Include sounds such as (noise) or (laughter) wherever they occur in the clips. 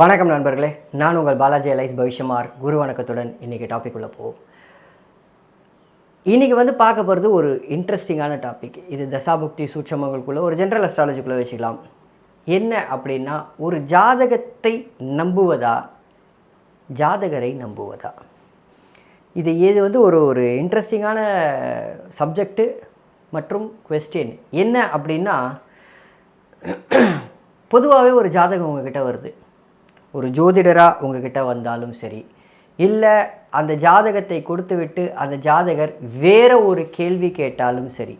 வணக்கம் நண்பர்களே. நான் உங்கள் பாலாஜி அலைஸ் பவிஷ்யமார் குரு வணக்கத்துடன் இன்றைக்கி டாபிக் உள்ள போவோம். இன்றைக்கி வந்து பார்க்க போகிறது ஒரு இன்ட்ரெஸ்டிங்கான டாபிக் இது தசாபுக்தி சூட்சமங்களுக்குள்ளே ஒரு ஜென்ரல் அஸ்ட்ராலஜிக்குள்ளே வச்சுக்கலாம். என்ன அப்படின்னா ஒரு ஜாதகத்தை நம்புவதா? ஜாதகரை நம்புவதா? இது இது வந்து ஒரு ஒரு இன்ட்ரெஸ்டிங்கான சப்ஜெக்ட்டு மற்றும் கொஸ்டின் என்ன அப்படின்னா பொதுவாகவே ஒரு ஜாதகம் உங்ககிட்ட வருது. ஒரு ஜோதிடராக உங்ககிட்ட வந்தாலும் சரி இல்லை அந்த ஜாதகத்தை கொடுத்து விட்டு அந்த ஜாதகர் வேற ஒரு கேள்வி கேட்டாலும் சரி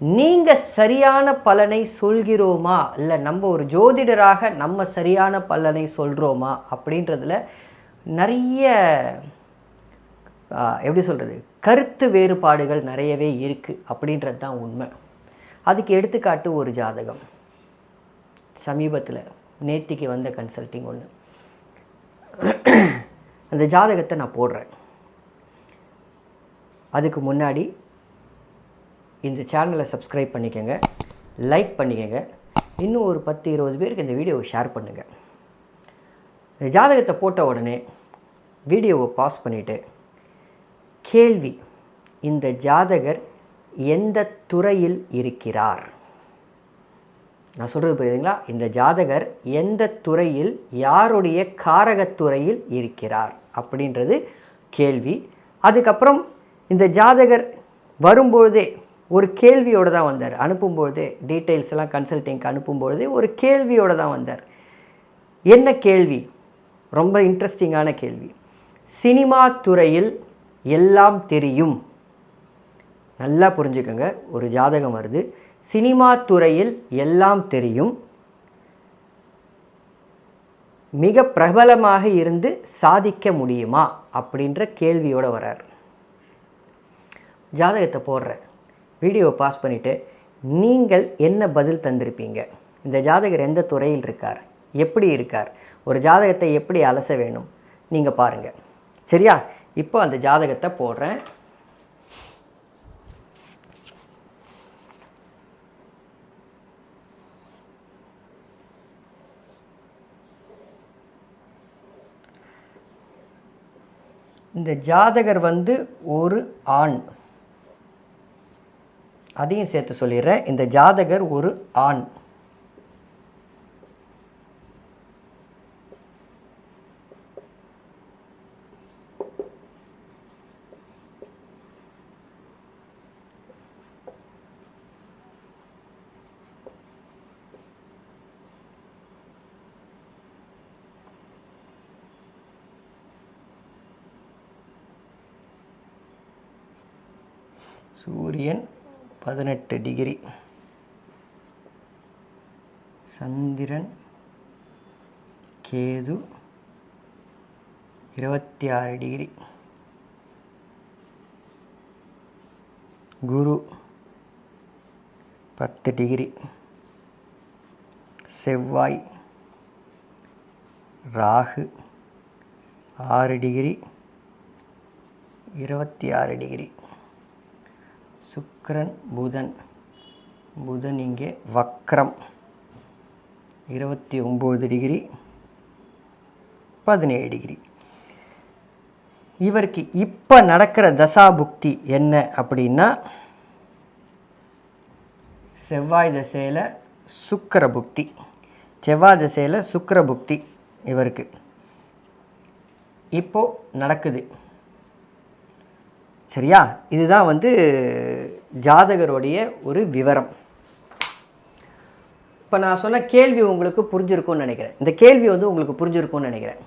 நீங்கள் சரியான பலனை சொல்கிறோமா? இல்லை நம்ம ஒரு ஜோதிடராக நம்ம சரியான பலனை சொல்கிறோமா அப்படின்றதுல நிறைய எப்படி சொல்கிறது கருத்து வேறுபாடுகள் நிறையவே இருக்குது அப்படின்றது தான் உண்மை. அதுக்கு எடுத்துக்காட்டு ஒரு ஜாதகம். சமீபத்தில் நேத்திக்கு வந்த கன்சல்ட்டிங் ஒன்று (clears throat) அந்த ஜாதகத்தை நான் போடுறேன். அதுக்கு முன்னாடி இந்த சேனலை சப்ஸ்கிரைப் பண்ணிக்கோங்க லைக் பண்ணிக்கோங்க இன்னும் ஒரு பத்து இருபது பேருக்கு இந்த வீடியோவை ஷேர் பண்ணுங்கள் இந்த ஜாதகத்தை போட்ட உடனே வீடியோவை பாஸ் பண்ணிவிட்டு கேள்வி இந்த ஜாதகர் எந்த துறையில் இருக்கிறார்? நான் சொல்கிறது புரியுதுங்களா? இந்த ஜாதகர் எந்த துறையில் யாருடைய காரகத்துறையில் இருக்கிறார் அப்படின்றது கேள்வி. அதுக்கப்புறம் இந்த ஜாதகர் வரும்பொழுதே ஒரு கேள்வியோடு தான் வந்தார். அனுப்பும்பொழுதே டீட்டெயில்ஸ் எல்லாம் கன்சல்டிங்க்கு அனுப்பும்பொழுதே ஒரு கேள்வியோடு தான் வந்தார். என்ன கேள்வி? ரொம்ப இன்ட்ரெஸ்டிங்கான கேள்வி. சினிமா துறையில் எல்லாம் தெரியும். நல்லா புரிஞ்சுக்கோங்க ஒரு ஜாதகம் வருது. சினிமா துறையில் எல்லாம் தெரியும். மிக பிரபலமாக இருந்து சாதிக்க முடியுமா? அப்படின்ற கேள்வியோடு வரார் ஜாதகத்தை போடுறேன். வீடியோவை பாஸ் பண்ணிவிட்டு நீங்கள் என்ன பதில் தந்திருப்பீங்க? இந்த ஜாதகர் எந்த துறையில் இருக்கார்? எப்படி இருக்கார்? ஒரு ஜாதகத்தை எப்படி அலச வேணும் நீங்கள் பாருங்கள் சரியா? இப்போ அந்த ஜாதகத்தை போடுறேன். இந்த ஜாதகர் வந்து ஒரு ஆண். அதையும் சேர்த்து சொல்லிடுறேன். இந்த ஜாதகர் ஒரு ஆண். சூரியன் பதினெட்டு டிகிரி. சந்திரன் கேது இருபத்தி ஆறு டிகிரி. குரு பத்து டிகிரி. செவ்வாய் ராகு ஆறு டிகிரி. இருபத்தி ஆறு டிகிரி. சுக்ரன் புதன். புதன் இங்கே வக்ரம். இருபத்தி ஒம்பது டிகிரி பதினேழு டிகிரி. இவருக்கு இப்போ நடக்கிற தசாபுக்தி என்ன அப்படின்னா செவ்வாய் தசையில் சுக்கிர புக்தி. செவ்வாய் தசையில் சுக்கிர புக்தி இவருக்கு. இப்போது நடக்குது. சரியா? இதுதான் வந்து ஜாதகருடைய ஒரு விவரம். இப்போ நான் சொன்ன கேள்வி உங்களுக்கு புரிஞ்சிருக்கும்னு நினைக்கிறேன். இந்த கேள்வி வந்து உங்களுக்கு புரிஞ்சிருக்கும்னு நினைக்கிறேன்.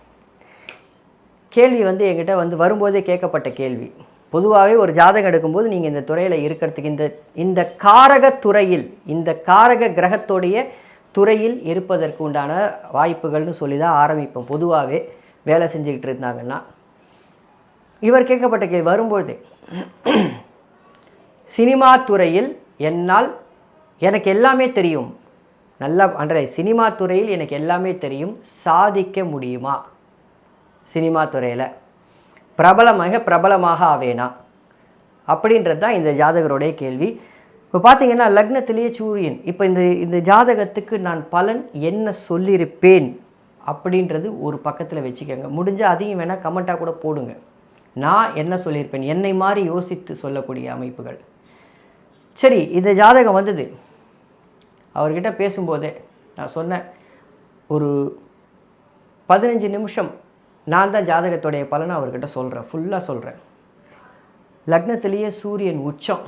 கேள்வி வந்து என்கிட்ட வந்து வரும்போதே கேட்கப்பட்ட கேள்வி. பொதுவாகவே ஒரு ஜாதகம் எடுக்கும்போது நீங்கள் இந்த துறையில் இருக்கிறதுக்கு இந்த இந்த காரக துறையில் இந்த காரக கிரகத்துடைய துறையில் இருப்பதற்கு உண்டான வாய்ப்புகள்னு சொல்லி தான் ஆரம்பிப்போம். பொதுவாகவே வேலை செஞ்சுக்கிட்டு இருந்தாங்கன்னா. இவர் கேட்கப்பட்ட கேள்வி வரும்பொழுதே சினிமா துறையில் என்னால் எனக்கு எல்லாமே தெரியும். நல்லா அன்றே சினிமா துறையில் எனக்கு எல்லாமே தெரியும். சாதிக்க முடியுமா? சினிமா துறையில். பிரபலமாக பிரபலமாக ஆவேனா? அப்படின்றது தான் இந்த ஜாதகருடைய கேள்வி. இப்போ பார்த்தீங்கன்னா லக்னத்திலேயே சூரியன். இப்போ இந்த இந்த ஜாதகத்துக்கு நான் பலன் என்ன சொல்லியிருப்பேன்? அப்படின்றது ஒரு பக்கத்தில் வச்சுக்கோங்க. முடிஞ்சால் அதையும் வேணால் கமெண்ட்டாக கூட போடுங்க. நான் என்ன சொல்லியிருப்பேன்? என்னை மாதிரி யோசித்து சொல்லக்கூடிய அமைப்புகள். சரி இந்த ஜாதகம் வந்தது. அவர்கிட்ட பேசும்போதே நான் சொன்னேன் ஒரு பதினஞ்சு நிமிஷம் நான் தான் ஜாதகத்துடைய பலனை அவர்கிட்ட சொல்கிறேன் ஃபுல்லாக சொல்கிறேன் லக்னத்திலேயே சூரியன் உச்சம்.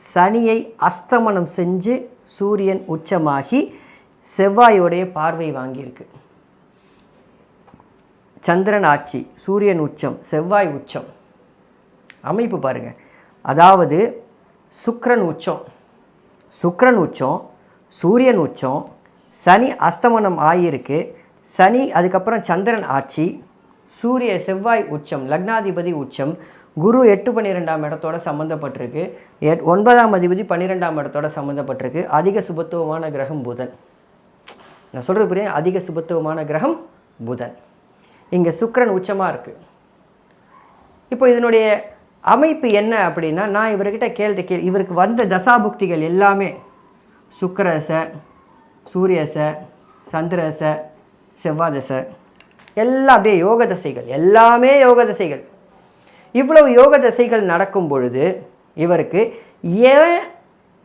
சனியை அஸ்தமனம் செஞ்சு சூரியன் உச்சமாகி செவ்வாயோடைய பார்வை வாங்கியிருக்கு. சந்திரன் ஆட்சி சூரியன் உச்சம் செவ்வாய் உச்சம். அமைப்பு பாருங்கள் அதாவது சுக்ரன் உச்சம். சுக்ரன் உச்சம் சூரியன் உச்சம் சனி அஸ்தமனம் ஆகியிருக்கு. சனி அதுக்கப்புறம் சந்திரன் ஆட்சி சூரிய செவ்வாய் உச்சம் லக்னாதிபதி உச்சம். குரு எட்டு பன்னிரெண்டாம் இடத்தோட சம்மந்தப்பட்டிருக்கு எட் ஒன்பதாம் அதிபதி பன்னிரெண்டாம் இடத்தோட சம்மந்தப்பட்டிருக்கு அதிக சுபத்துவமான கிரகம் புதன். நான் சொல்கிறது புரியுது? அதிக சுபத்துவமான கிரகம் புதன். இங்கே சுக்கிரன் உச்சமாக இருக்குது இப்போ இதனுடைய அமைப்பு என்ன அப்படின்னா நான் இவர்கிட்ட கேள்வி கேள் இவருக்கு வந்த தசாபுக்திகள் எல்லாமே சுக்கரசை சூரியச சந்திரச செவ்வாதச எல்லாம் அப்படியே யோக தசைகள் எல்லாமே யோக தசைகள். இவ்வளவு யோக தசைகள் நடக்கும் பொழுது இவருக்கு ஏன்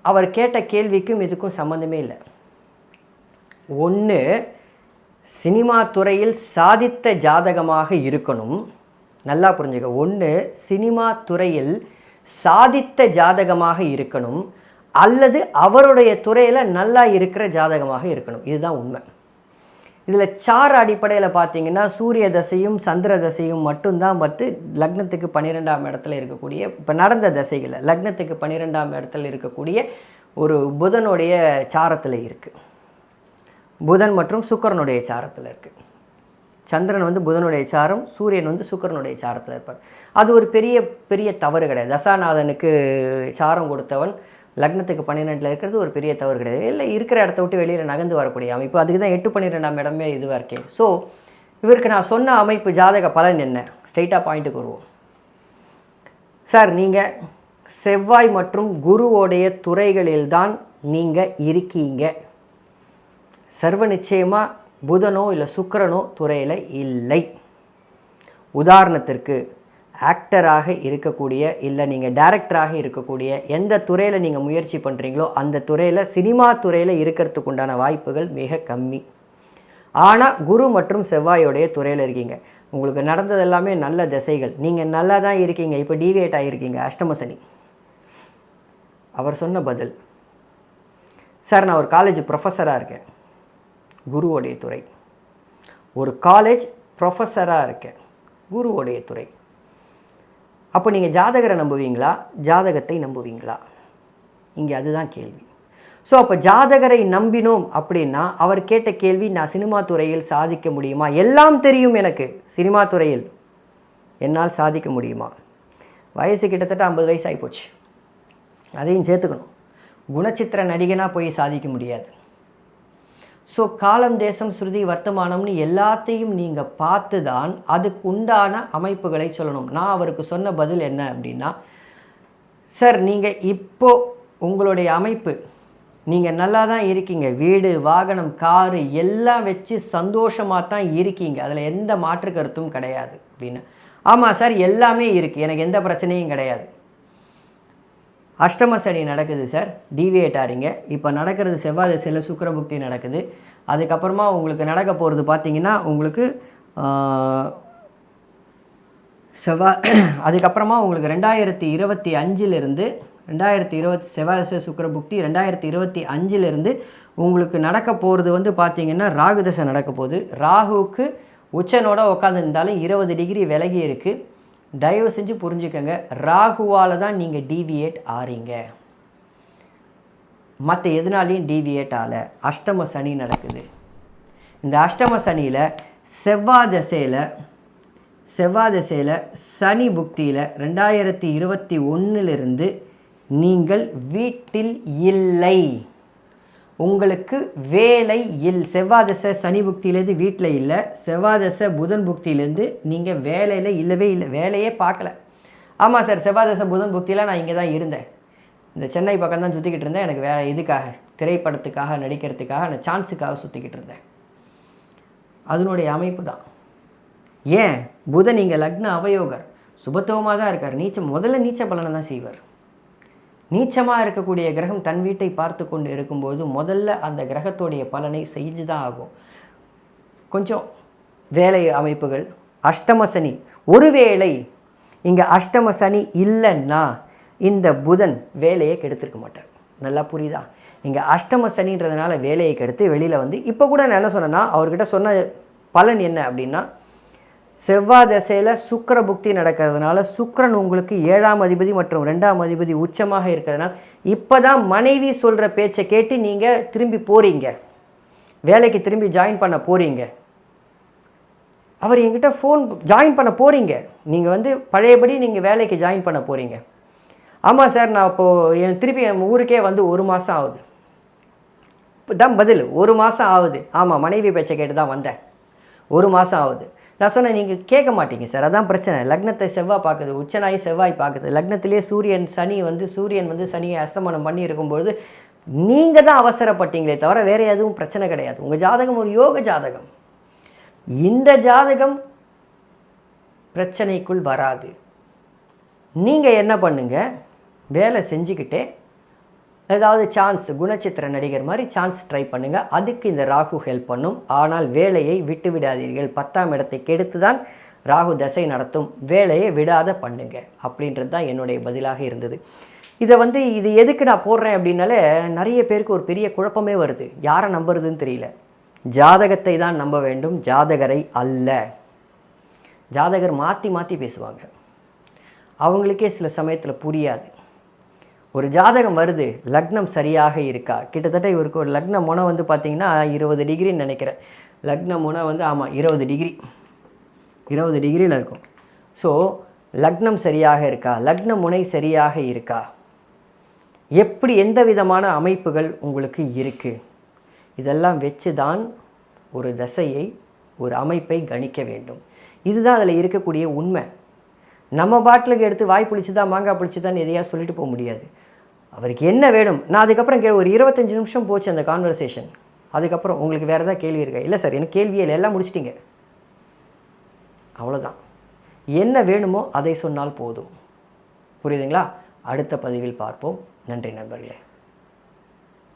அவர் கேட்ட கேள்விக்கும் இதுக்கும் சம்மந்தமே இல்லை. ஒன்று சினிமா துறையில் சாதித்த ஜாதகமாக இருக்கணும். நல்லா புரிஞ்சுக்க. ஒன்று சினிமா துறையில் சாதித்த ஜாதகமாக இருக்கணும். அல்லது அவருடைய துறையில் நல்லா இருக்கிற ஜாதகமாக இருக்கணும். இதுதான் உண்மை. இதில் சார் அடிப்படையில் பார்த்தீங்கன்னா சூரிய தசையும் சந்திர தசையும் மட்டும்தான் பார்த்து லக்னத்துக்கு பன்னிரெண்டாம் இடத்துல இருக்கக்கூடிய இப்போ நடந்த தசைகளில் லக்னத்துக்கு பன்னிரெண்டாம் இடத்துல இருக்கக்கூடிய ஒரு புதனுடைய சாரத்தில் இருக்குது புதன் மற்றும் சுக்கரனுடைய சாரத்தில் இருக்குது சந்திரன் வந்து புதனுடைய சாரம் சூரியன் வந்து சுக்கரனுடைய சாரத்தில் இருப்பார். அது ஒரு பெரிய பெரிய தவறு கிடையாது. தசாநாதனுக்கு சாரம் கொடுத்தவன் லக்னத்துக்கு பன்னிரெண்டில் இருக்கிறது ஒரு பெரிய தவறு கிடையாது. இல்லை இருக்கிற இடத்த விட்டு வெளியில் நகர்ந்து வரக்கூடிய அமைப்பு. அதுக்கு தான் எட்டு பன்னிரெண்டாம் இடமே இதுவாக இருக்கேன் ஸோ இவருக்கு நான் சொன்ன அமைப்பு ஜாதக பலன் என்ன? ஸ்ட்ரைட்டாக பாயிண்ட்டுக்கு வருவோம். சார் நீங்கள் செவ்வாய் மற்றும் குருவோடைய துறைகளில்தான் நீங்கள் இருக்கீங்க. சர்வ நிச்சயமாக புதனோ இல்லை சுக்கரனோ துறையில் இல்லை. உதாரணத்திற்கு ஆக்டராக இருக்கக்கூடிய இல்லை நீங்கள் டைரக்டராக இருக்கக்கூடிய எந்த துறையில் நீங்கள் முயற்சி பண்ணுறீங்களோ அந்த துறையில் சினிமா துறையில் இருக்கிறதுக்கு உண்டான வாய்ப்புகள் மிக கம்மி. ஆனால் குரு மற்றும் செவ்வாயோடைய துறையில் இருக்கீங்க. உங்களுக்கு நடந்தது எல்லாமே நல்ல திசைகள். நீங்கள் நல்லா தான் இருக்கீங்க. இப்போ டிவியேட் ஆகியிருக்கீங்க அஷ்டமசனி அவர் சொன்ன பதில். சார் நான் ஒரு காலேஜ் ப்ரொஃபஸராக இருக்கேன். குருவோடைய துறை. ஒரு காலேஜ் ப்ரொஃபஸராக இருக்கேன். குருவோடைய துறை. அப்போ நீங்கள் ஜாதகரை நம்புவீங்களா? ஜாதகத்தை நம்புவீங்களா? இங்கே அதுதான் கேள்வி. ஸோ அப்போ ஜாதகரை நம்பினோம் அப்படின்னா அவர் கேட்ட கேள்வி நான் சினிமா துறையில் சாதிக்க முடியுமா? எல்லாம் தெரியும் எனக்கு சினிமா துறையில். என்னால் சாதிக்க முடியுமா? வயசு கிட்டத்தட்ட ஐம்பது வயசு ஆகிப்போச்சு அதையும் சேர்த்துக்கணும். குணச்சித்திர நடிகனாக போய் சாதிக்க முடியாது. ஸோ காலம் தேசம் ஸ்ருதி வர்த்தமானம்னு எல்லாத்தையும் நீங்கள் பார்த்து தான் அதுக்கு உண்டான அமைப்புகளை சொல்லணும். நான் அவருக்கு சொன்ன பதில் என்ன அப்படின்னா சார் நீங்கள் இப்போ உங்களுடைய அமைப்பு நீங்கள் நல்லா தான் இருக்கீங்க. வீடு வாகனம் காரு எல்லாம் வச்சு சந்தோஷமாக தான் இருக்கீங்க. அதில் எந்த மாற்று கருத்தும் கிடையாது. அப்படின்னு. ஆமாம் சார் எல்லாமே இருக்குது எனக்கு எந்த பிரச்சனையும் கிடையாது. அஷ்டம சனி நடக்குது சார். டிவியேட் ஆறீங்க. இப்போ நடக்கிறது செவ்வாய் திசையில் சுக்கரபுக்தி நடக்குது. அதுக்கப்புறமா உங்களுக்கு நடக்க போகிறது பார்த்தீங்கன்னா உங்களுக்கு செவ்வாய் (clears throat) அதுக்கப்புறமா உங்களுக்கு ரெண்டாயிரத்தி இருபத்தி அஞ்சிலிருந்து ரெண்டாயிரத்தி இருபத்தி செவ்வாய் திசை சுக்கிரபுக்தி ரெண்டாயிரத்தி இருபத்தி அஞ்சிலிருந்து உங்களுக்கு நடக்க போகிறது வந்து பார்த்தீங்கன்னா ராகு தசை நடக்க போகுது. ராகுவுக்கு உச்சனோட உட்காந்துருந்தாலும் இருபது டிகிரி விலகி இருக்குது தயவு செஞ்சு புரிஞ்சுக்கோங்க. ராகுவால் தான் நீங்கள் டிவியேட் ஆறீங்க. மற்ற எதுனாலையும் டிவியேட் ஆகலை அஷ்டம சனி நடக்குது. இந்த அஷ்டம சனியில் செவ்வாய் திசையில் செவ்வாய் திசையில் சனி புக்தியில் ரெண்டாயிரத்தி இருபத்தி ஒன்றிலிருந்து நீங்கள் வீட்டில் இல்லை. உங்களுக்கு வேலை இல் செவ்வாய் தசை சனி புக்தியிலேருந்து வீட்டில் இல்லை செவ்வாய் தசை புதன் புக்தியிலேருந்து நீங்கள் வேலையில் இல்லவே இல்லை வேலையே பார்க்கல. ஆமாம் சார் செவ்வாய் தசை புதன் புக்தியில் நான் இங்கே தான் இருந்தேன். இந்த சென்னை பக்கம் தான் சுற்றிக்கிட்டு இருந்தேன். எனக்கு வே இதுக்காக திரைப்படத்துக்காக நடிக்கிறதுக்காக நான் சான்ஸுக்காக சுற்றிக்கிட்டு இருந்தேன். அதனுடைய அமைப்பு தான். ஏன்? புதன் இங்கே லக்ன அவயோகர். சுபத்துவமாக தான் இருக்கார். நீச்சம் முதல்ல நீச்ச பலனை தான் செய்வார். நீச்சமாக இருக்கக்கூடிய கிரகம் தன் வீட்டை பார்த்து கொண்டு இருக்கும்போது முதல்ல அந்த கிரகத்துடைய பலனை செஞ்சு தான் ஆகும். கொஞ்சம் வேலை அமைப்புகள். அஷ்டம சனி. ஒருவேளை இங்கே அஷ்டம சனி இல்லைன்னா இந்த புதன் வேலையை கெடுத்திருக்க மாட்டார். நல்லா புரியுதா? இங்கே அஷ்டம சனின்றதுனால வேலையை கெடுத்து வெளியில் வந்து இப்போ கூட நான் என்ன சொன்னேன்னா அவர்கிட்ட சொன்ன பலன் என்ன அப்படின்னா செவ்வாய் தசையில் சுக்கர புக்தி நடக்கிறதுனால சுக்கரன் உங்களுக்கு ஏழாம் அதிபதி மற்றும் ரெண்டாம் அதிபதி உச்சமாக இருக்கிறதுனால இப்போ தான் மனைவி சொல்கிற பேச்சை கேட்டு நீங்கள் திரும்பி போகிறீங்க வேலைக்கு திரும்பி ஜாயின் பண்ண போகிறீங்க அவர் என்கிட்ட ஃபோன் ஜாயின் பண்ண போகிறீங்க நீங்கள் வந்து பழையபடி நீங்கள் வேலைக்கு ஜாயின் பண்ண போகிறீங்க ஆமாம் சார் நான் இப்போது என் திருப்பி என் ஊருக்கே வந்து ஒரு மாதம் ஆகுது. இப்போ தான் பதில் ஒரு மாதம் ஆகுது. ஆமாம் மனைவி பேச்சை கேட்டு தான் வந்தேன். ஒரு மாதம் ஆகுது. நான் சொன்னேன் நீங்கள் கேட்க மாட்டீங்க சார். அதான் பிரச்சனை. லக்னத்தை செவ்வாய் பார்க்குது உச்சனாய் செவ்வாய் பார்க்குது. லக்னத்திலே சூரியன் சனி வந்து சூரியன் வந்து சனியை அஸ்தமனம் பண்ணி இருக்கும்பொழுது நீங்கள் தான் அவசரப்பட்டீங்களே தவிர வேறு எதுவும் பிரச்சனை கிடையாது. உங்கள் ஜாதகம் ஒரு யோக ஜாதகம். இந்த ஜாதகம் பிரச்சனைக்குள் வராது. நீங்கள் என்ன பண்ணுங்கள் வேலை செஞ்சுக்கிட்டே ஏதாவது சான்ஸ் குணச்சித்திர நடிகர் மாதிரி சான்ஸ் ட்ரை பண்ணுங்கள் அதுக்கு இந்த ராகு ஹெல்ப் பண்ணும். ஆனால் வேலையை விட்டு விடாதீர்கள். பத்தாம் இடத்தை கெடுத்து தான் ராகு தசை நடத்தும். வேலையை விடாத பண்ணுங்க. அப்படின்றது தான் என்னுடைய பதிலாக இருந்தது. இதை வந்து இது எதுக்கு நான் போடுறேன் அப்படின்னாலே நிறைய பேருக்கு ஒரு பெரிய குழப்பமே வருது. யாரை நம்புறதுன்னு தெரியல. ஜாதகத்தை தான் நம்ப வேண்டும். ஜாதகரை அல்ல. ஜாதகர் மாற்றி மாற்றி பேசுவாங்க. அவங்களுக்கே சில சமயத்தில் புரியாது. ஒரு ஜாதகம் வருது லக்னம் சரியாக இருக்கா? கிட்டத்தட்ட இவருக்கு ஒரு லக்ன முனை வந்து பார்த்தீங்கன்னா இருபது டிகிரின்னு நினைக்கிறேன். லக்ன முனை வந்து ஆமாம் இருபது டிகிரி. இருபது டிகிரியில் இருக்கும். ஸோ லக்னம் சரியாக இருக்கா? லக்ன முனை சரியாக இருக்கா? எப்படி எந்த விதமான அமைப்புகள் உங்களுக்கு இருக்குது இதெல்லாம் வச்சு தான் ஒரு தசையை ஒரு அமைப்பை கணிக்க வேண்டும். இதுதான் அதில் இருக்கக்கூடிய உண்மை. நம்ம பாட்டிலுக்கு எடுத்து வாய் புளிச்சுதா மாங்காய் புளிச்சு தான் சொல்லிட்டு போக முடியாது. அவருக்கு என்ன வேணும்? நான் அதுக்கப்புறம் கே ஒரு இருபத்தஞ்சி நிமிஷம் போச்சு அந்த கான்வர்சேஷன் அதுக்கப்புறம் உங்களுக்கு வேறு ஏதாவது கேள்வி இருக்கா? இல்லை சார் எனக்கு கேள்வியே இல்லை எல்லாம் முடிச்சிட்டிங்க. அவ்வளோதான் என்ன வேணுமோ அதை சொன்னால் போதும். புரியுதுங்களா? அடுத்த பதிவில் பார்ப்போம். நன்றி நண்பர்களே.